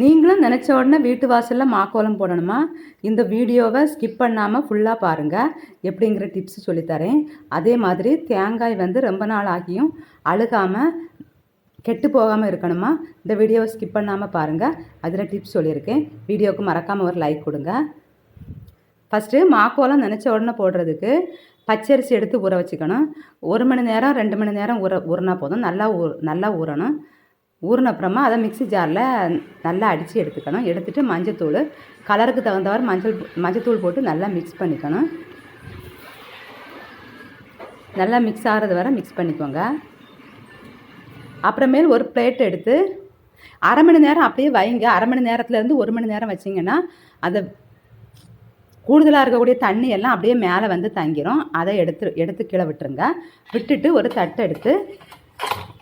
நீங்களும் நினச்ச உடனே வீட்டு வாசலில் மாக்கோலம் போடணுமா? இந்த வீடியோவை ஸ்கிப் பண்ணாமல் ஃபுல்லாக பாருங்கள் எப்படிங்கிற டிப்ஸ் சொல்லித்தரேன். அதே மாதிரி தேங்காய் வந்து ரொம்ப நாள் ஆகியும் அழுகாமல் கெட்டு போகாமல் இருக்கணுமா? இந்த வீடியோவை ஸ்கிப் பண்ணாமல் பாருங்கள் அதில் டிப்ஸ் சொல்லியிருக்கேன். வீடியோவுக்கு மறக்காமல் ஒரு லைக் கொடுங்க. ஃபஸ்ட்டு மாக்கோலம் நினச்ச உடனே போடுறதுக்கு பச்சரிசி எடுத்து ஊற வச்சுக்கணும். ஒரு மணி நேரம் ரெண்டு மணி நேரம் ஊற ஊறினா போதும். நல்லா ஊ நல்லா ஊறணும். ஊறினப்புறமா அதை மிக்ஸி ஜாரில் நல்லா அடித்து எடுத்துக்கணும். எடுத்துகிட்டு மஞ்சத்தூள் கலருக்கு தகுந்தவாறு மஞ்சள் மஞ்சத்தூள் போட்டு நல்லா மிக்ஸ் பண்ணிக்கணும். நல்லா மிக்ஸ் ஆகிறது வரை மிக்ஸ் பண்ணிக்கோங்க. அப்புறமேல் ஒரு பிளேட் எடுத்து அரை மணி நேரம் அப்படியே வைங்க. அரை மணி நேரத்துலேருந்து ஒரு மணி நேரம் வச்சிங்கன்னா அதை கூடுதலாக இருக்கக்கூடிய தண்ணி எல்லாம் அப்படியே மேலே வந்து தங்கிரும். அதை எடுத்து எடுத்து கீழே விட்டுருங்க. விட்டுட்டு ஒரு தட்டு எடுத்து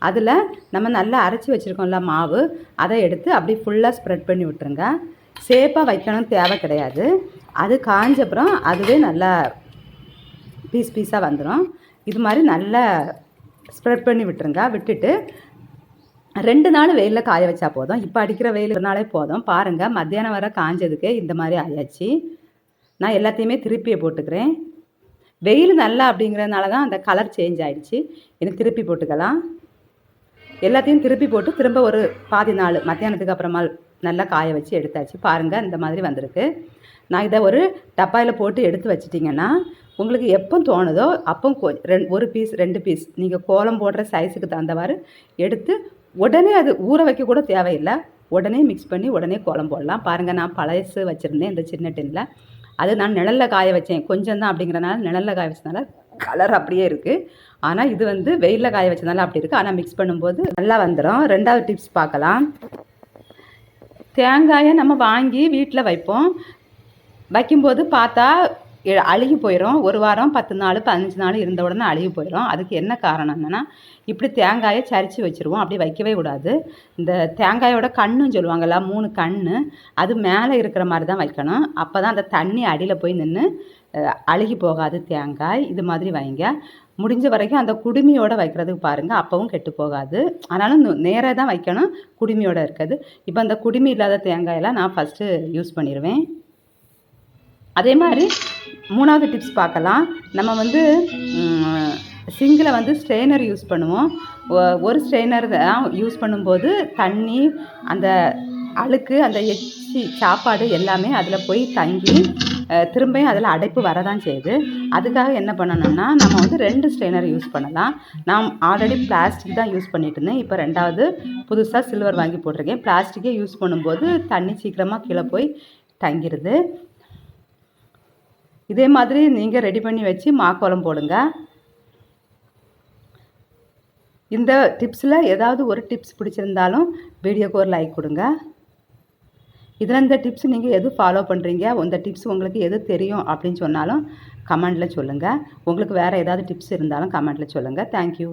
அதில் நம்ம நல்லா அரைச்சி வச்சுருக்கோம்ல மாவு அதை எடுத்து அப்படியே ஃபுல்லாக ஸ்ப்ரெட் பண்ணி விட்டுருங்க. சேஃபாக வைக்கணும் தேவை கிடையாது. அது காஞ்சப்புறம் அதுவே நல்லா பீஸ் பீஸாக வந்துடும் இது மாதிரி நல்லா ஸ்ப்ரெட் பண்ணி விட்டுருங்க. விட்டுட்டு ரெண்டு நாள் வெயிலில் காய வச்சா போதும். இப்போ அடிக்கிற வெயில் ஒரு நாளே போதும். பாருங்கள் மத்தியானம் வர காஞ்சதுக்கு இந்த மாதிரி ஆயாச்சு. நான் எல்லாத்தையுமே திருப்பியை போட்டுக்கிறேன். வெயில் நல்லா அப்படிங்கிறதுனால தான் அந்த கலர் சேஞ்ச் ஆகிடுச்சு எனக்கு திருப்பி போட்டுக்கலாம். எல்லாத்தையும் திருப்பி போட்டு திரும்ப ஒரு பாதி நாள் மத்தியானத்துக்கு அப்புறமா நல்லா காய வச்சு எடுத்தாச்சு. பாருங்கள் இந்த மாதிரி வந்திருக்கு. நான் இதை ஒரு டப்பாயில் போட்டு எடுத்து வச்சிட்டிங்கன்னா உங்களுக்கு எப்போ தோணுதோ அப்போ கொ ரெண் ஒரு பீஸ் ரெண்டு பீஸ் நீங்கள் கோலம் போடுற சைஸுக்கு தகுந்தவாறு எடுத்து உடனே அது ஊற வைக்க கூட தேவையில்லை. உடனே மிக்ஸ் பண்ணி உடனே கோலம் போடலாம். பாருங்கள் நான் பழசு வச்சுருந்தேன் இந்த சின்ன டின்னில் அது நான் நிழலில் காய வச்சேன். கொஞ்சம் தான் அப்படிங்கிறனால நிழலில் காய வச்சதுனால கலர் அப்படியே இருக்குது ஆனால் இது வந்து வெயிலில் காய வச்சதுனால அப்படி இருக்குது ஆனால் மிக்ஸ் பண்ணும்போது நல்லா வந்துடும் ரெண்டாவது டிப்ஸ் பார்க்கலாம். தேங்காயை நம்ம வாங்கி வீட்டில் வைப்போம். வைக்கும்போது பார்த்தா அழுகி போயிடும் ஒரு வாரம் பத்து நாள் பதினஞ்சு நாள் இருந்த உடனே அழுகி போயிடும் அதுக்கு என்ன காரணம் என்னென்னா இப்படி தேங்காயை சரித்து வச்சுருவோம். அப்படி வைக்கவே கூடாது. இந்த தேங்காயோட கண்ணுன்னு சொல்லுவாங்கல்ல மூணு கண் அது மேலே இருக்கிற மாதிரி தான் வைக்கணும். அப்போ தான் அந்த தண்ணி அடியில் போய் நின்று அழுகி போகாது தேங்காய். இது மாதிரி வைங்க. முடிஞ்ச வரைக்கும் அந்த குடுமியோட வைக்கிறதுக்கு பாருங்கள் அப்பவும் கெட்டு போகாது. ஆனாலும் நேராக தான் வைக்கணும். குடுமியோட இருக்குது இப்போ அந்த குடுமி இல்லாத தேங்காயெல்லாம் நான் ஃபஸ்ட்டு யூஸ் பண்ணிடுவேன் அதே மாதிரி மூணாவது டிப்ஸ் பார்க்கலாம். நம்ம வந்து சிங்கில் வந்து ஸ்ட்ரெயினர் யூஸ் பண்ணுவோம். ஒ- ஒரு ஸ்ட்ரெயினர் தான் யூஸ் பண்ணும்போது தண்ணி அந்த அழுக்கு அந்த எச்சி சாப்பாடு எல்லாமே அதில் போய் தங்கி திரும்பியும் அதில் அடைப்பு வரதான் செய்யுது. அதுக்காக என்ன பண்ணணும்னா நம்ம வந்து ரெண்டு ஸ்ட்ரெயினர் யூஸ் பண்ணலாம். நான் ஆல்ரெடி பிளாஸ்டிக் தான் யூஸ் பண்ணிட்டு இருந்தேன். இப்போ ரெண்டாவது புதுசாக சில்வர் வாங்கி போட்டிருக்கேன். பிளாஸ்டிக்கே யூஸ் பண்ணும்போது தண்ணி சீக்கிரமாக கீழே போய் தங்கிடுது இதே மாதிரி நீங்கள் ரெடி பண்ணி வச்சு மாக்கோலம் போடுங்க. இந்த டிப்ஸில் ஏதாவது ஒரு டிப்ஸ் பிடிச்சிருந்தாலும் வீடியோக்கு ஒரு லைக் கொடுங்க. இதில் இந்த டிப்ஸ் நீங்கள் எது ஃபாலோ பண்ணுறீங்க இந்த டிப்ஸ் உங்களுக்கு எது தெரியும் அப்படின்னு சொன்னாலும் கமெண்டில் சொல்லுங்கள் உங்களுக்கு வேறு ஏதாவது டிப்ஸ் இருந்தாலும் கமெண்டில் சொல்லுங்கள் தேங்க்யூ